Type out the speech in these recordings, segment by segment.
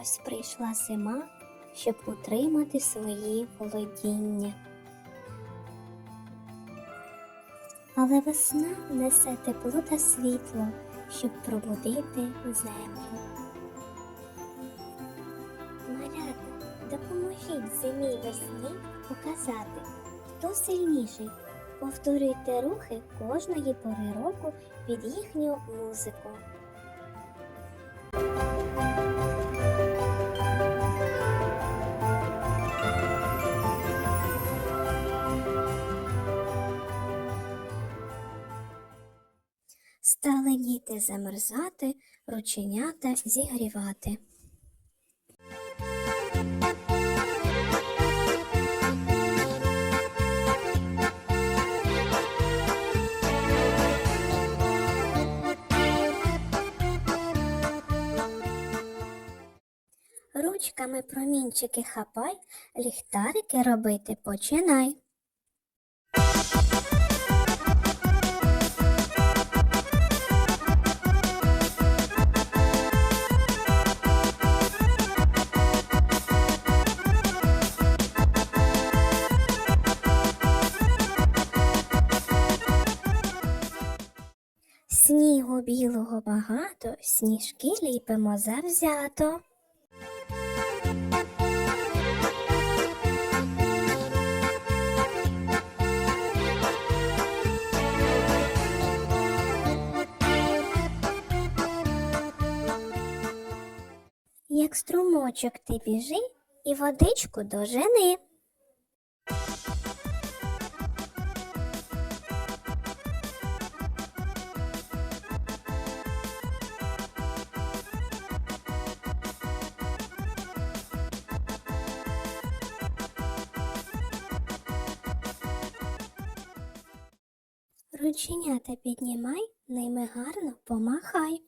ось прийшла зима, щоб утримати свої володіння. Але весна несе тепло та світло, щоб пробудити землю. Малята, допоможіть зимі весні показати, хто сильніший. Повторюйте рухи кожної пори року під їхню музику. Стали діти замерзати, рученята зігрівати. Ручками промінчики хапай, ліхтарики робити починай. Снігу білого багато, сніжки ліпимо завзято. Як струмочок ти біжи і водичку дожени. Рученята піднімай, ними гарно помахай.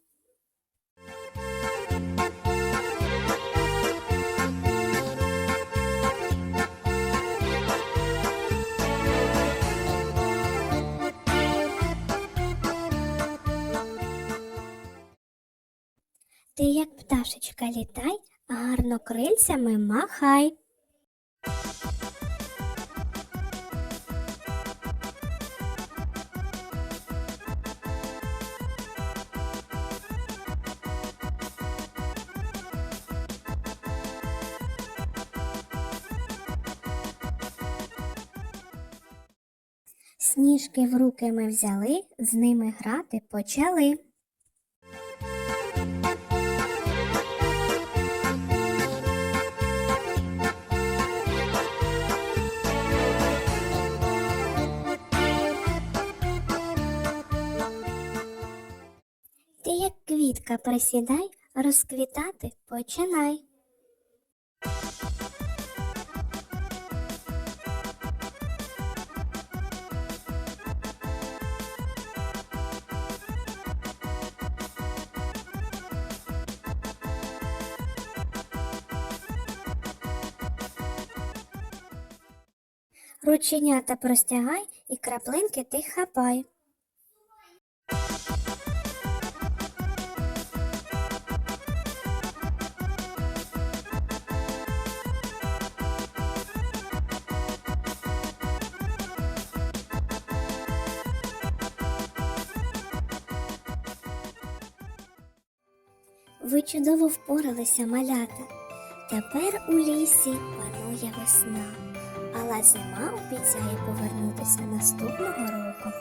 Ти як пташечка літай, гарно крильцями махай. Сніжки в руки ми взяли, з ними грати почали. Ти як квітка присідай, розквітати починай. Рученята простягай і краплинки ти хапай. Ви чудово впоралися, малята. Тепер у лісі панує весна, але зима обіцяє повернутися наступного року.